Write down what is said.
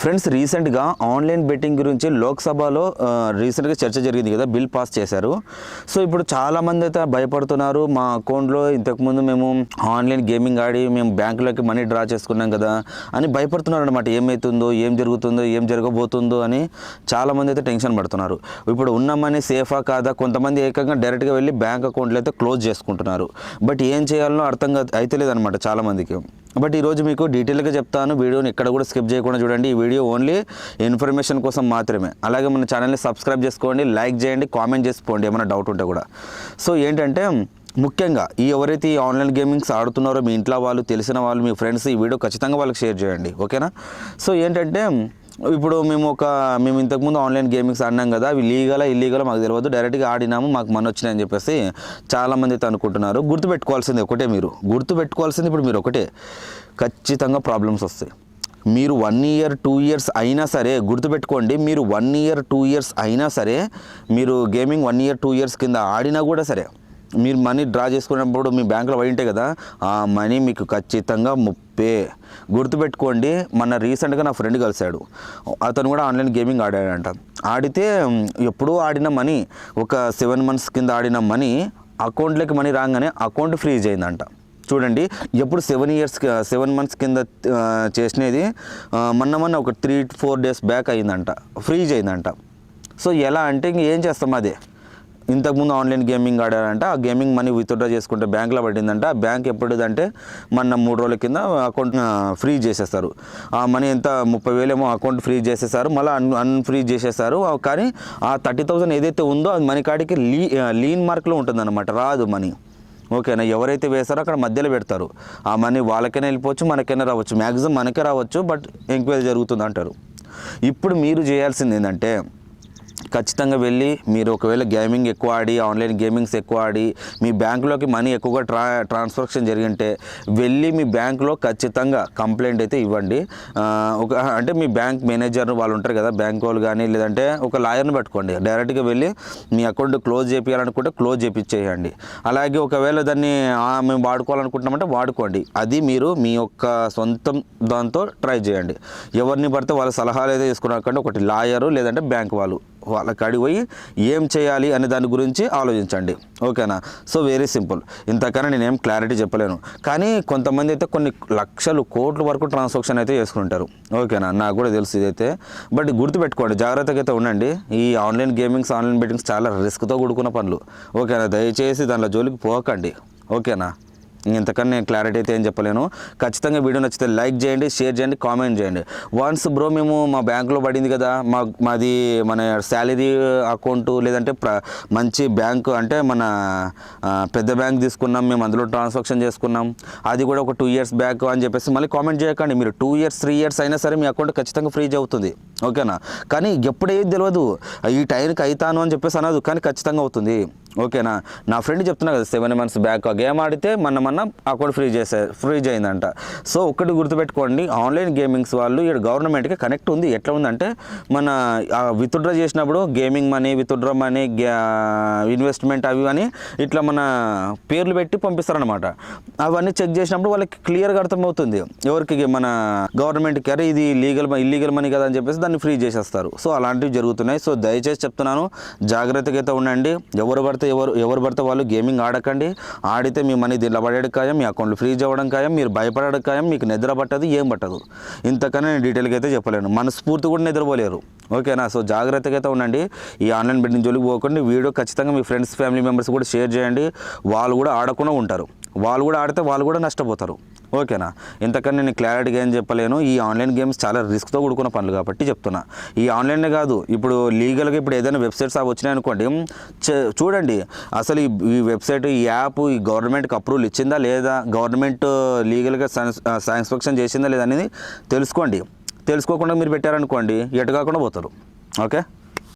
Friends రీసెంట్గా online betting గురించి లోక్సభలో రీసెంట్గా చర్చ జరిగింది కదా బిల్ పాస్ చేశారు. సో ఇప్పుడు చాలామంది అయితే భయపడుతున్నారు. మా అకౌంట్లో ఇంతకుముందు మేము ఆన్లైన్ గేమింగ్ ఆడి మేము బ్యాంకులోకి మనీ డ్రా చేసుకున్నాం కదా అని భయపడుతున్నారు అనమాట ఏమవుతుందో ఏం జరుగుతుందో ఏం జరగబోతుందో అని చాలామంది అయితే టెన్షన్ పడుతున్నారు. ఇప్పుడు ఉన్న మనీ సేఫా కాదా? కొంతమంది ఏకంగా డైరెక్ట్గా వెళ్ళి బ్యాంక్ అకౌంట్లు అయితే క్లోజ్ చేసుకుంటున్నారు. బట్ ఏం చేయాలనో అర్థం అయితే లేదనమాట చాలామందికి. బట్ ఈరోజు మీకు డీటెయిల్గా చెప్తాను. వీడియోని ఎక్కడ కూడా స్కిప్ చేయకుండా చూడండి. ఈ వీడియో ఓన్లీ ఇన్ఫర్మేషన్ కోసం మాత్రమే. అలాగే మన ఛానల్ని సబ్స్క్రైబ్ చేసుకోండి లైక్ చేయండి కామెంట్ చేసుకోండి ఏమైనా డౌట్ ఉంటే కూడా. సో ఏంటంటే ముఖ్యంగా ఈ ఎవరైతే ఈ ఆన్లైన్ గేమింగ్స్ ఆడుతున్నారో మీ ఇంట్లో వాళ్ళు తెలిసిన వాళ్ళు మీ ఫ్రెండ్స్ ఈ వీడియో ఖచ్చితంగా వాళ్ళకి షేర్ చేయండి. ఓకేనా? సో ఏంటంటే ఇప్పుడు మేము ఒక మేము ఇంతకుముందు ఆన్లైన్ గేమింగ్స్ ఆడినాం కదా అవి లీగలా ఇల్లీగలా మాకు తెలియదు డైరెక్ట్గా ఆడినాము మాకు మన వచ్చినాయని చెప్పేసి చాలామంది అయితే అనుకుంటున్నారు. గుర్తుపెట్టుకోవాల్సింది ఒకటే మీరు. గుర్తుపెట్టుకోవాల్సింది ఇప్పుడు మీరు ఒకటే. ఖచ్చితంగా ప్రాబ్లమ్స్ వస్తాయి. మీరు వన్ ఇయర్ టూ ఇయర్స్ అయినా సరే గుర్తుపెట్టుకోండి మీరు వన్ ఇయర్ టూ ఇయర్స్ అయినా సరే మీరు gaming one year two years కింద ఆడినా కూడా సరే మీరు మనీ డ్రా చేసుకునేటప్పుడు మీ బ్యాంకులో పడి ఉంటాయి కదా ఆ మనీ మీకు ఖచ్చితంగా ముప్పే. గుర్తుపెట్టుకోండి మన రీసెంట్గా నా ఫ్రెండ్ కలిశాడు. అతను కూడా ఆన్లైన్ గేమింగ్ ఆడాడంట. ఆడితే ఎప్పుడూ ఆడిన మనీ ఒక సెవెన్ మంత్స్ కింద ఆడిన మనీ అకౌంట్లోకి మనీ రాగానే అకౌంట్ ఫ్రీజ్ అయిందంట. చూడండి ఎప్పుడు సెవెన్ ఇయర్స్ సెవెన్ మంత్స్ కింద చేసినది మొన్న మొన్న ఒక త్రీ ఫోర్ డేస్ బ్యాక్ అయిందంట. ఫ్రీజ్ అయిందంట. సో ఎలా అంటే ఇంక ఏం చేస్తాం అదే? ఇంతకుముందు ఆన్లైన్ గేమింగ్ ఆడారంట. ఆ గేమింగ్ మనీ విత్డ్రా చేసుకుంటే బ్యాంక్లో పడిందంట. ఆ బ్యాంక్ ఎప్పుడుదంటే మన మూడు రోజుల కింద అకౌంట్ ఫ్రీ చేసేస్తారు. ఆ మనీ ఎంత? ముప్పై వేలేమో అకౌంట్ ఫ్రీ చేసేసారు. మళ్ళీ అన్ అన్ఫ్రీ చేసేసారు. కానీ ఆ థర్టీ థౌసండ్ ఏదైతే ఉందో అది మనీ కాడికి లీ లీన్ మార్క్లో ఉంటుందన్నమాట. రాదు మనీ. ఓకేనా? ఎవరైతే వేస్తారో అక్కడ మధ్యలో పెడతారు. ఆ మనీ వాళ్ళకైనా వెళ్ళిపోవచ్చు మనకైనా రావచ్చు. మ్యాక్సిమం మనకే రావచ్చు బట్ ఎంక్వైరీ జరుగుతుంది అంటారు ఇప్పుడు మీరు చేయాల్సింది ఏంటంటే ఖచ్చితంగా వెళ్ళి మీరు ఒకవేళ గేమింగ్ ఎక్కువ ఆడి ఆన్లైన్ గేమింగ్స్ ఎక్కువ ఆడి మీ బ్యాంకులోకి మనీ ఎక్కువగా ట్రా ట్రాన్సాక్షన్ జరిగింటే వెళ్ళి మీ బ్యాంకులో ఖచ్చితంగా కంప్లైంట్ అయితే ఇవ్వండి. ఒక అంటే మీ బ్యాంక్ మేనేజర్ వాళ్ళు ఉంటారు కదా బ్యాంక్ వాళ్ళు కానీ లేదంటే ఒక లాయర్ని పెట్టుకోండి. డైరెక్ట్గా వెళ్ళి మీ అకౌంట్ క్లోజ్ చేయాలనుకుంటే క్లోజ్ చేయించేయండి అలాగే ఒకవేళ దాన్ని మేము వాడుకోవాలనుకుంటున్నామంటే వాడుకోండి. అది మీరు మీ యొక్క సొంతం దాంతో ట్రై చేయండి. ఎవరిని పడితే వాళ్ళ సలహాలు అయితే తీసుకున్నాకంటే ఒకటి లాయరు లేదంటే బ్యాంక్ వాళ్ళు. వాళ్ళ కాడికి పోయి ఏం చేయాలి అనే దాని గురించి ఆలోచించండి. ఓకేనా? సో వెరీ సింపుల్ ఇంతకన్నా నేనేం క్లారిటీ చెప్పలేను. కానీ కొంతమంది అయితే కొన్ని లక్షలు కోట్ల వరకు ట్రాన్సాక్షన్ అయితే చేసుకుంటారు. ఓకేనా? నాకు కూడా తెలుసు ఇదైతే. బట్ గుర్తుపెట్టుకోండి జాగ్రత్తగా అయితే ఉండండి. ఈ ఆన్లైన్ గేమింగ్స్ ఆన్లైన్ బెట్టింగ్స్ చాలా రిస్క్తో కూడుకున్న పనులు. ఓకేనా? దయచేసి దాంట్లో జోలికి పోకండి. ఓకేనా? ఇంతకన్నా నేను క్లారిటీ అయితే ఏం చెప్పలేను. ఖచ్చితంగా వీడియో నచ్చితే లైక్ చేయండి షేర్ చేయండి కామెంట్ చేయండి. వన్స్ బ్రో మేము మా బ్యాంకులో పడింది కదా మా మాది మన శాలరీ అకౌంట్ లేదంటే మంచి బ్యాంకు అంటే మన పెద్ద బ్యాంక్ తీసుకున్నాం మేము అందులో ట్రాన్సాక్షన్ చేసుకున్నాం. అది కూడా ఒక టూ ఇయర్స్ బ్యాక్ అని చెప్పేసి మళ్ళీ కామెంట్ చేయకండి. మీరు టూ ఇయర్స్ త్రీ ఇయర్స్ అయినా సరే మీ అకౌంట్ ఖచ్చితంగా ఫ్రీజ్ అవుతుంది. ఓకేనా కానీ ఎప్పుడేది తెలియదు ఈ టైంకి అవుతాను అని చెప్పేసి అనదు కానీ ఖచ్చితంగా అవుతుంది. ఓకేనా? నా ఫ్రెండ్ చెప్తున్నా కదా సెవెన్ మంత్స్ బ్యాక్ ఆ గేమ్ ఆడితే మన మన అకౌంట్ ఫ్రీజ్ చేసే ఫ్రీజ్ అయిందంట. సో ఒక్కటి గుర్తుపెట్టుకోండి ఆన్లైన్ గేమింగ్స్ వాళ్ళు ఇక్కడ గవర్నమెంట్కి కనెక్ట్ ఉంది. ఎట్లా ఉందంటే మన విత్డ్రా చేసినప్పుడు gaming money withdraw money investment అవి అని ఇట్లా మన పేర్లు పెట్టి పంపిస్తారనమాట అవన్నీ చెక్ చేసినప్పుడు వాళ్ళకి క్లియర్గా అర్థమవుతుంది. ఎవరికి మన గవర్నమెంట్కి అరే ఇది లీగల్ ఇల్లీగల్ మనీ కదా అని చెప్పేసి దాన్ని ఫ్రీ చేసేస్తారు. సో అలాంటివి జరుగుతున్నాయి. సో దయచేసి చెప్తున్నాను జాగ్రత్తగా అయితే ఉండండి. ఎవరు పడితే ఎవరు ఎవరు పడితే వాళ్ళు గేమింగ్ ఆడకండి. ఆడితే మీ మనీ దీంట్లో పడేయడం ఖాయం మీ అకౌంట్లో ఫ్రీజ్ అవ్వడం ఖాయం మీరు భయపడడం ఖాయం మీకు నిద్ర పట్టదు ఏం పట్టదు. ఇంతకన్నా నేను డీటెయిల్గా అయితే చెప్పలేను. మనస్ఫూర్తి కూడా నిద్రపోలేరు. ఓకేనా? సో జాగ్రత్తగా అయితే ఉండండి. ఈ ఆన్లైన్ బెట్టింగ్ జోలికి పోకండి. వీడియో ఖచ్చితంగా మీ ఫ్రెండ్స్ ఫ్యామిలీ మెంబర్స్ కూడా షేర్ చేయండి. వాళ్ళు కూడా ఆడకుండా ఉంటారు. వాళ్ళు కూడా ఆడితే వాళ్ళు కూడా నష్టపోతారు. ఓకేనా? ఇంతకన్నా నేను క్లారిటీగా ఏం చెప్పలేను. ఈ ఆన్లైన్ గేమ్స్ చాలా రిస్క్తో కూడుకున్న పనులు కాబట్టి చెప్తున్నా. ఈ ఆన్లైన్నే కాదు ఇప్పుడు లీగల్గా ఇప్పుడు ఏదైనా వెబ్సైట్స్ అవి వచ్చినాయి అనుకోండి చూడండి. అసలు ఈ- ఈ వెబ్సైట్ ఈ యాప్ ఈ గవర్నమెంట్కి అప్రూవల్ ఇచ్చిందా లేదా? గవర్నమెంట్ లీగల్గా సాటిస్ఫాక్షన్ చేసిందా లేదా అనేది తెలుసుకోండి. తెలుసుకోకుండా మీరు పెట్టారనుకోండి ఎటు కాకుండా పోతారు. ఓకే?